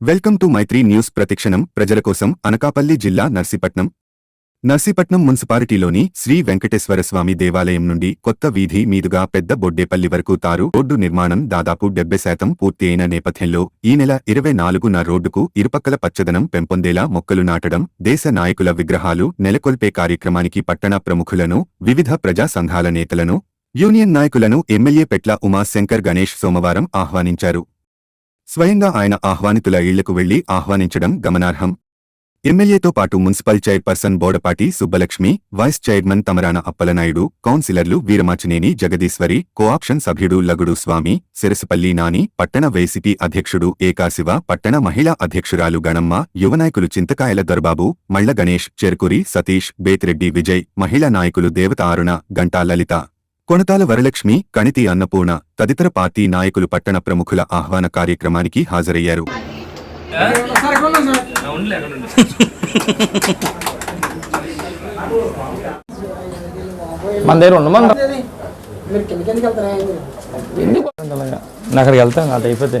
Welcome to Mythri news ప్రతిక్షణం. ప్రజల కోసం అనకాపల్లి జిల్లా నర్సీపట్నం. నర్సీపట్నం మున్సిపాలిటీలోని శ్రీ వెంకటేశ్వర స్వామి దేవాలయం నుండి కొత్త వీధి మీదుగా పెద్ద బొడ్డేపల్లి వరకు తారు రోడ్డు నిర్మాణం దాదాపు డెబ్బై శాతం పూర్తి అయిన నేపథ్యంలో ఈ నెల ఇరవై నాలుగున రోడ్డుకు ఇరుపక్కల పచ్చదనం పెంపొందేలా మొక్కలు నాటడం దేశ నాయకుల విగ్రహాలు నెలకొల్పే కార్యక్రమానికి పట్టణ ప్రముఖులను వివిధ ప్రజా సంఘాల నేతలను యూనియన్ నాయకులను ఎమ్మెల్యే పెట్ల ఉమాశంకర్ గణేష్ సోమవారం ఆహ్వానించారు. స్వయంగా ఆయన ఆహ్వానితుల ఇళ్ళకు వెళ్ళి ఆహ్వానించడం గమనార్హం. ఎమ్మెల్యేతో పాటు municipal chairperson Bodapati Subbalakshmi vice chairman Tamarana Appalanaidu కౌన్సిలర్లు వీరమాచినేని జగదీశ్వరి కోఆప్షన్ సభ్యుడు లగుడు స్వామి సిరసపల్లి నాని పట్టణ వైసీపీ అధ్యక్షుడు ఏకాశివ పట్టణ మహిళా అధ్యక్షురాలు గణమ్మ యువనాయకులు చింతకాయల దొర్బాబు మళ్ళ గణేష్ చెరుకురి సతీష్ బేతిరెడ్డి విజయ్ మహిళా నాయకులు దేవత అరుణ గంటా లలిత. కొనతాల వరలక్ష్మి కణితి అన్నపూర్ణ తదితర పార్టీ నాయకులు పట్టణ ప్రముఖుల ఆహ్వాన కార్యక్రమానికి హాజరయ్యారు. మన దగ్గర ఉండమని అక్కడికి వెళ్తాను అటు అయిపోతే.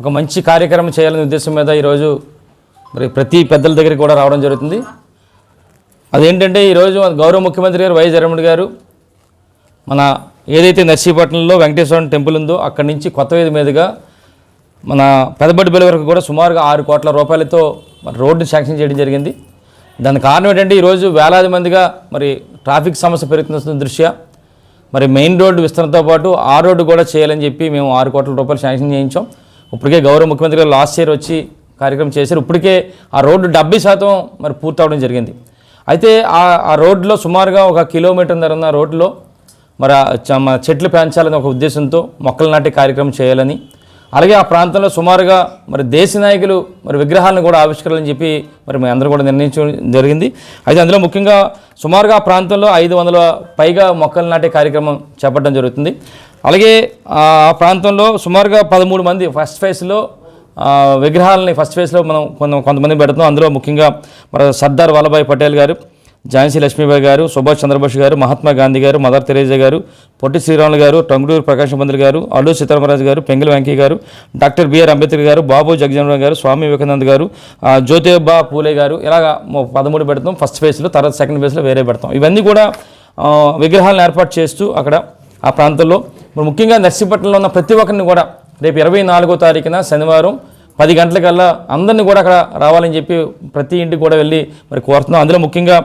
ఒక మంచి కార్యక్రమం చేయాలనే ఉద్దేశం మీద ఈరోజు మరి ప్రతి పెద్దల దగ్గరికి కూడా రావడం జరుగుతుంది. అదేంటంటే ఈరోజు గౌరవ ముఖ్యమంత్రి గారు వైఎస్ జగన్మోహన్ గారు మన ఏదైతే నర్సీపట్నంలో వెంకటేశ్వర టెంపుల్ ఉందో అక్కడి నుంచి కొత్త వేది మీదుగా మన పెదబడ్డిపల్లి వరకు కూడా సుమారుగా ఆరు కోట్ల రూపాయలతో మరి రోడ్డు శాంక్షన్ చేయడం జరిగింది. దాని కారణం ఏంటంటే ఈరోజు వేలాది మందిగా మరి ట్రాఫిక్ సమస్య పెరుగుతున్న దృష్ట్యా మరి మెయిన్ రోడ్డు విస్తరణతో పాటు ఆ రోడ్డు కూడా చేయాలని చెప్పి మేము ఆరు కోట్ల రూపాయలు శాంక్షన్ చేయించాం. ఇప్పటికే గౌరవ ముఖ్యమంత్రి గారు లాస్ట్ ఇయర్ వచ్చి కార్యక్రమం చేశారు. ఇప్పటికే ఆ రోడ్డు డెబ్బై శాతం మరి పూర్తవడం జరిగింది. అయితే ఆ రోడ్లో సుమారుగా ఒక కిలోమీటర్ ధర ఉన్న రోడ్లో మరి చ- చెట్లు పెంచాలని ఒక ఉద్దేశంతో మొక్కలు నాటే కార్యక్రమం చేయాలని అలాగే ఆ ప్రాంతంలో సుమారుగా మరి దేశ నాయకులు మరి విగ్రహాలను కూడా ఆవిష్కరాలని చెప్పి మరి మేము అందరూ కూడా నిర్ణయించడం జరిగింది. అయితే అందులో ముఖ్యంగా సుమారుగా ఆ ప్రాంతంలో ఐదు వందల పైగా మొక్కలు నాటే కార్యక్రమం చేపట్టడం జరుగుతుంది. అలాగే ఆ ప్రాంతంలో సుమారుగా పదమూడు మంది ఫస్ట్ ఫేజ్లో విగ్రహాలని ఫస్ట్ ఫేజ్లో మనం కొంత కొంతమంది పెడుతున్నాం. అందులో ముఖ్యంగా మరి సర్దార్ వల్లభాయ్ పటేల్ గారు ఝాన్సీ లక్ష్మీబాయి గారు సుభాష్ చంద్రబోస్ గారు మహాత్మా గాంధీ గారు మదర్ తెరేజా గారు పొట్టి శ్రీరాములు గారు టంగుడూరు ప్రకాశ్ పంతులు గారు అల్లూరు సీతారామరాజు గారు పెంగళ వెంకయ్య గారు డాక్టర్ బిఆర్ అంబేద్కర్ గారు బాబు జగజీవన్ గారు స్వామి వివేకానంద్ గారు జ్యోతిబా పూలే గారు ఇలాగా పదమూడు పెడతాం. ఫస్ట్ ఫేజ్లో తర్వాత సెకండ్ ఫేజ్లో వేరే పెడతాం. ఇవన్నీ కూడా విగ్రహాలను ఏర్పాటు చేస్తూ అక్కడ ఆ ప్రాంతంలో. ముఖ్యంగా నర్సీపట్నంలో ఉన్న ప్రతి ఒక్కరిని కూడా రేపు ఇరవై నాలుగో తారీఖున శనివారం పది గంటలకల్లా అందరినీ కూడా అక్కడ రావాలని చెప్పి ప్రతి ఇంటికి కూడా వెళ్ళి మరి కోరుతున్నాం. అందులో ముఖ్యంగా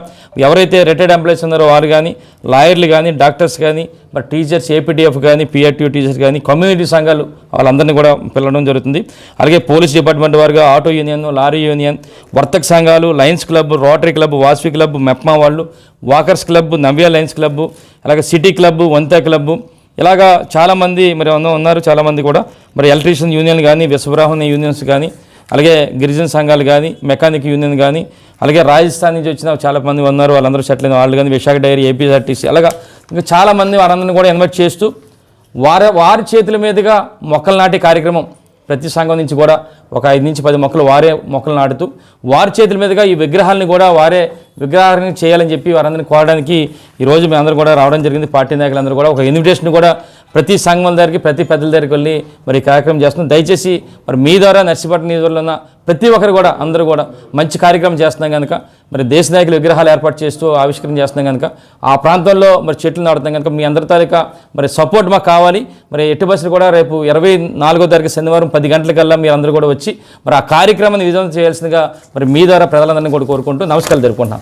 ఎవరైతే రిటైర్డ్ ఎంప్లాయీస్ ఉన్నారో వారు కానీ లాయర్లు కానీ డాక్టర్స్ కానీ మరి టీచర్స్ ఏపీటీఎఫ్ కానీ పిఆర్టీ టీచర్స్ కానీ కమ్యూనిటీ సంఘాలు వాళ్ళందరినీ కూడా పిలవడం జరుగుతుంది. అలాగే పోలీస్ డిపార్ట్మెంట్ వారుగా ఆటో యూనియన్ లారీ యూనియన్ వర్తక సంఘాలు lions club rotary club Vasavi club MEPMA వాళ్ళు walkers club Navya lions club అలాగే సిటీ క్లబ్ వంతా క్లబ్ ఇలాగా చాలామంది మరి ఉన్నారు చాలామంది కూడా మరి ఎలక్ట్రీషియన్ యూనియన్ కానీ విశ్వబ్రాహ్మణ యూనియన్స్ కానీ అలాగే గిరిజన సంఘాలు కానీ మెకానిక్ యూనియన్ కానీ అలాగే రాజస్థాన్ నుంచి వచ్చిన చాలా మంది ఉన్నారు వాళ్ళందరూ సెటిల్ అయిన వాళ్ళు కానీ విశాఖ డైరీ ఏపీఆర్టీసీ అలాగా ఇంకా చాలామంది వారందరిని కూడా ఇన్వైట్ చేస్తూ వారి వారి చేతుల మీదుగా మొక్కలు నాటే కార్యక్రమం ప్రతి సంఘం నుంచి కూడా ఒక ఐదు నుంచి పది మొక్కలు వారే మొక్కలు నాటుతూ వారి చేతుల మీదుగా ఈ విగ్రహాలని కూడా వారే విగ్రహాన్ని చేయాలని చెప్పి వారందరిని కోరడానికి ఈరోజు మేము అందరూ కూడా రావడం జరిగింది. పార్టీ నాయకులందరూ కూడా ఒక ఇన్విటేషన్ కూడా ప్రతి సంఘం దగ్గరికి ప్రతి పెద్దల దగ్గరికి వెళ్ళి మరి కార్యక్రమం చేస్తున్నాం. దయచేసి మరి మీ ద్వారా నర్సీపట్నం నియోజకవర్గంలో ఉన్న ప్రతి ఒక్కరు కూడా అందరూ కూడా మంచి కార్యక్రమం చేస్తున్నాం కనుక మరి దేశ నాయకులు విగ్రహాలు ఏర్పాటు చేస్తూ ఆవిష్కరణ చేస్తున్నాం కనుక ఆ ప్రాంతంలో మరి చెట్లు నాటుతాం కనుక మీ అందరి తాలూకా మరి సపోర్ట్ మాకు కావాలి. మరి ఎట్టి బస్సులు కూడా రేపు ఇరవై నాలుగో తారీఖు శనివారం పది గంటలకల్లా మీరు అందరూ కూడా వచ్చి మరి ఆ కార్యక్రమాన్ని విజయం చేయాల్సిందిగా మరి మీ ద్వారా ప్రజలందరినీ కూడా కోరుకుంటూ నమస్కారాలు జరుపుకుంటున్నాను